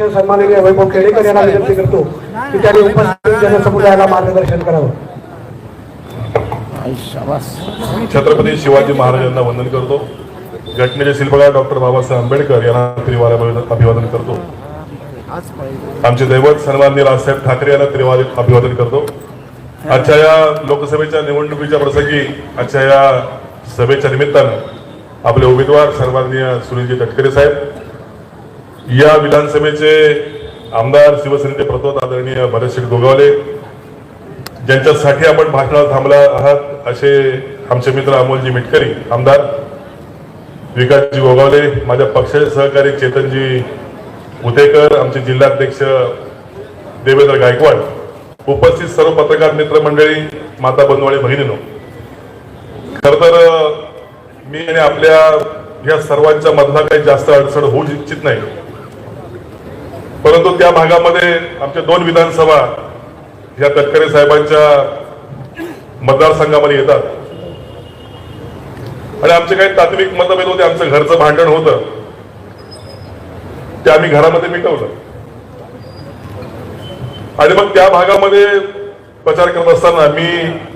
अध्यक्ष सन्माननीय वैभव खेडेकर यांना विनंती करतो की त्यांनी उपस्थित जनसमुदायाला मार्गदर्शन करावं. छत्रपती शिवाजी महाराजांना वंदन करतो. घटनेचे शिल्पकार डॉक्टर बाबासाहेब आंबेडकर यांना त्रिवार अभिवादन करतो. आमचे दैवत सन्माननीय राजसाहेब ठाकरे यांना त्रिवार अभिवादन करतो. आजच्या या लोकसभेच्या निवडणुकीच्या प्रसंगी आजच्या या सभेच्या निमित्तानं आपले उमेदवार सन्माननीय सुनीलजी तटकरे साहेब या विधानसभेचे आमदार शिवसेनेचे प्रतोद आदरणीय भरतशेठ गोगावले ज्यांच्यासाठी आपण भाषणात थांबला आहात असे आमचे मित्र अमोलजी मिटकरी आमदार विकासजी गोगावले माझ्या पक्षाचे सहकारी चेतनजी उतेकर आमचे जिल्हाध्यक्ष देवेंद्र गायकवाड उपस्थित सर्व पत्रकार मित्रमंडळी माता बनवाळे बहिणीनो. खर तर मी आणि आपल्या या सर्वांच्या मधला काही जास्त अडचण होऊ इच्छित नाही. परंतु त्या भागामध्ये आमच्या दोन विधानसभा या तटकरे साहेबांच्या मतदारसंघामध्ये येतात. आणि आमचे काही तात्विक मतभेद होते आमचं घरचं भांडण होतं. ते आम्ही घरामध्ये मिटवलं. आणि मग त्या भागामध्ये प्रचार करत असताना मी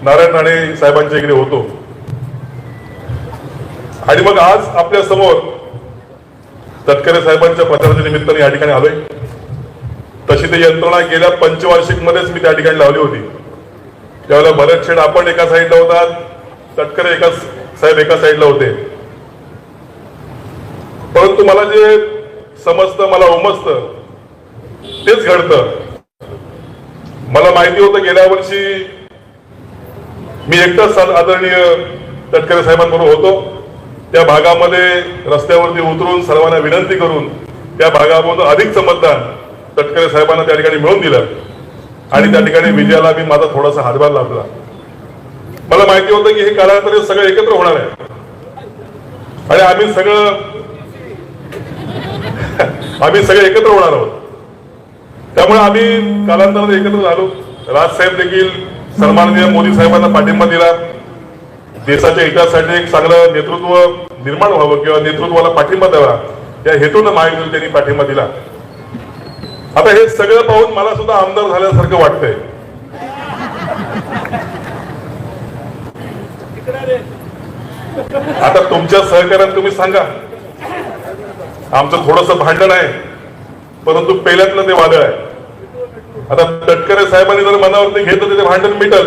नारायण राणे साहेबांच्या इकडे होतो. आणि मग आज आपल्यासमोर तटकरे साहेबांच्या प्रचाराच्या निमित्ताने या ठिकाणी आलोय. तशी ती यंत्रणा गेल्या पंचवार्षिक मध्येच मी त्या ठिकाणी लावली होती. त्यावेळेला भरत शेड आपण एका साईडला होतात तटकरे एका साहेब एका साईडला होते. परंतु मला जे समजतं मला उमजतं तेच घडतं. मला माहिती होतं गेल्या वर्षी मी एकटाच आदरणीय तटकरे साहेबांबरोबर होतो. त्या भागामध्ये रस्त्यावरती उतरून सर्वांना विनंती करून त्या भागामधून अधिकचं मतदान तटकरे साहेबांना त्या ठिकाणी मिळवून दिलं. आणि त्या ठिकाणी विजयाला मी माझा थोडासा हातभार लाभला. मला माहिती होतं की हे कालांतर सगळं एकत्र होणार आहे. आणि आम्ही सगळं आम्ही सगळे एकत्र होणार आहोत. त्यामुळे आम्ही कालांतराने एकत्र झालो. राजसाहेब देखील सन्माननीय मोदी साहेबांना पाठिंबा दिला. देशाच्या हितासाठी एक चांगलं नेतृत्व निर्माण व्हावं किंवा नेतृत्वाला पाठिंबा द्यावा. या हेतून महायुतीला त्यांनी पाठिंबा दिला. आता हे सगळं पाहून मला सुद्धा आमदार झाल्यासारखं वाटतंय. आता तुमच्या सहकार्यात तुम्ही सांगा. आमचं थोडस भांडण आहे परंतु पहिल्यातलं ते वादळ आहे. आता तटकरे साहेबांनी जर मनावरती घेतलं ते भांडण मिटल.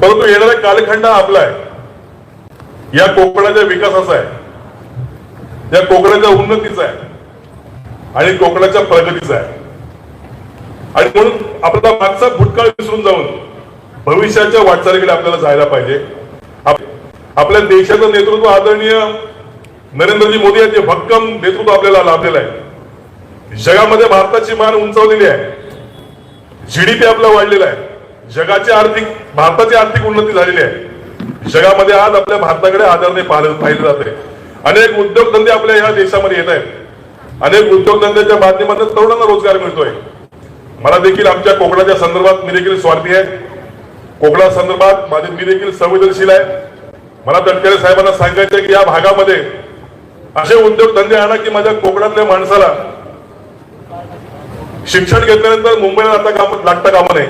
परंतु येणारा कालखंड आपला आहे. या कोकणाच्या विकासाचा आहे. या कोकणाच्या उन्नतीचा आहे. आणि कोकणाच्या प्रगतीचा आहे. आणि म्हणून आपला मागचा भूतकाळ विसरून जाऊन भविष्याच्या वाटचालीकडे आपल्याला जायला पाहिजे. आप- आपल्या देशाचं नेतृत्व आदरणीय नरेंद्रजी मोदी यांचे भक्कम नेतृत्व आपल्याला लाभलेलं आहे. जगामध्ये भारताची मान उंचावलेली आहे. जीडीपी आपला वाढलेला आहे. जगाची आर्थिक भारताची आर्थिक उन्नती झालेली आहे. जगामध्ये आज आपल्या भारताकडे आदरणे पाहिलं जात जाते अनेक उद्योगधंदे आपल्या ह्या देशामध्ये येत आहेत. अनेक उद्योगधंद्याच्या माध्यमातून तरुणांना रोजगार मिळतोय. मला देखील आमच्या कोकणाच्या संदर्भात मी देखील स्वार्थी आहे. कोकणा संदर्भात माझे मी देखील संवेदनशील आहे. मला तटकरे साहेबांना सांगायचं की या भागामध्ये असे उद्योगधंदे आणा की माझ्या कोकणातल्या माणसाला शिक्षण घेतल्यानंतर मुंबईला आता काम लागता कामा नये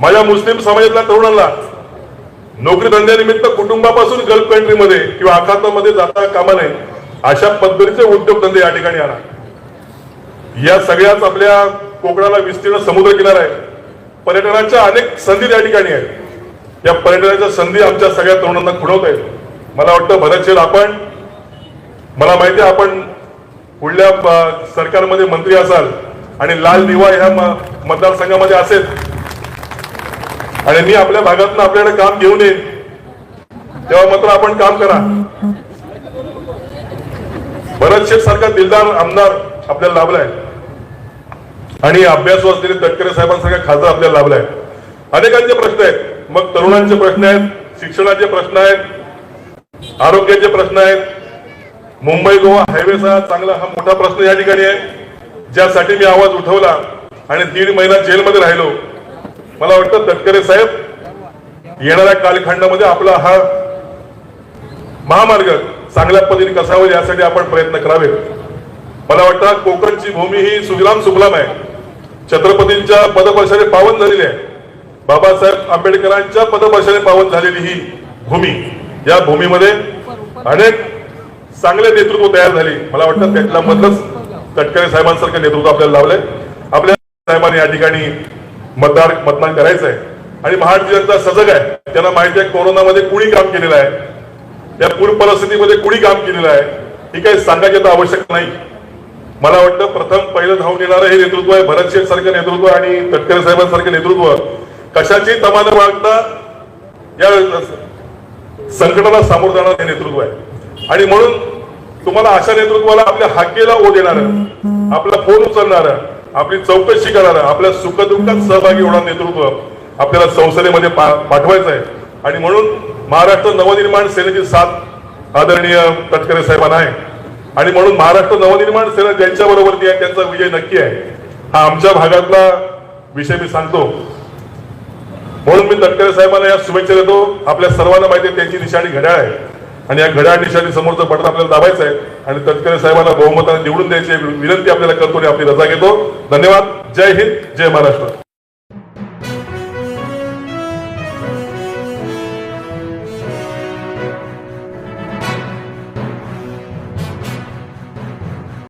माझ्या मुस्लिम समाजातल्या तरुणांना नोकरी धंद्यानिमित्त कुटुंबापासून गल्फ कंट्रीमध्ये किंवा आखातामध्ये जाता कामा नये. अशा पद्धतीचे उद्योगधंदे या ठिकाणी आणा या सगळ्याच आपल्या कोकणाला विस्तीर्ण समुद्र किनारा आहे पर्यटनाच्या अनेक संधी त्या ठिकाणी आहेत. या पर्यटनाच्या संधी आमच्या सगळ्या तरुणांना खुणवत आहेत. मला वाटतं भरतशील आपण मला माहिती आहे आपण पुढल्या सरकारमध्ये मंत्री असाल आणि लाल दिवा ह्या म- मतदारसंघामध्ये असेल. आणि मी आपल्या भागातून आपल्याकडे काम घेऊन येईन. तेव्हा मात्र आपण काम करा. भरत शेठ सारखा दिलदार आमदार आपल्याला लाभलाय. आणि अभ्यास असलेले तटकरे साहेबांसारखा खासदार आपल्याला लाभलाय. अनेकांचे प्रश्न आहेत. मग तरुणांचे प्रश्न आहेत शिक्षणाचे प्रश्न आहेत आरोग्याचे प्रश्न आहेत. मुंबई गोवा हायवेचा चांगला हा मोठा प्रश्न या ठिकाणी आहे. ज्यासाठी मी आवाज उठवला आणि दीड महिना जेलमध्ये राहिलो. मला वाटतं तटकरे साहेब येणाऱ्या कालखंडामध्ये आपला हा महामार्ग चांगल्या पद्धतीने कसा होईल यासाठी आपण प्रयत्न करावेत. मला वाटतं कोकणची भूमी ही सुजलाम सुफलाम आहे. छत्रपतींच्या पदपर्शाने पावन झालेली आहे. बाबासाहेब आंबेडकरांच्या पदपर्शाने पावन झालेली ही भूमी. या भूमीमध्ये अनेक चांगले नेतृत्व तयार झाले. मला वाटतं त्यातल्या मधलंच तटकरे साहेबांसारखं नेतृत्व आपल्याला लावलंय आपल्या साहेबांनी या ठिकाणी मतदार मतदान करायचं आहे आणि महाराष्ट्र जनता सजग आहे. त्यांना माहिती आहे कोरोनामध्ये कुणी काम केलेलं आहे? या पूर परिस्थितीमध्ये कुणी काम केलेलं आहे ही काही सांगायची तर आवश्यक नाही. मला वाटतं प्रथम पहिलं धावून येणारं हे नेतृत्व आहे भरत शेठ सारखं नेतृत्व आणि तटकरे साहेबांसारखं नेतृत्व. कशाची तमाना वागता या संकटाला सामोरं जाणार हे नेतृत्व आहे. आणि म्हणून तुम्हाला अशा नेतृत्वाला आपल्या हाकेला ओ देणार आपला फोन उचलणार आपली चौकशी करणार आपल्या सुखदुःखात सहभागी होणार नेतृत्व आपल्याला संसदेमध्ये पा- पाठवायचं आहे. आणि म्हणून महाराष्ट्र नवनिर्माण सेनेची साथ आदरणीय तटकरे साहेबांना आहे. आणि म्हणून महाराष्ट्र नवनिर्माण सेना ज्यांच्या बरोबरती आहे त्यांचा विजय नक्की आहे. हा आमच्या भागातला विषय मी सांगतो. म्हणून मी तटकरे साहेबांना या शुभेच्छा देतो. आपल्या सर्वांना माहिती आहे त्यांची निशाणी घड्याळ आहे. आणि या घड्याळ निशाणी समोरचं बटन आपल्याला दाबायचं आहे. आणि तटकरे साहेबांना बहुमताने निवडून द्यायची विनंती आपल्याला करतो आणि आपली रजा घेतो. धन्यवाद. जय हिंद. जय महाराष्ट्र.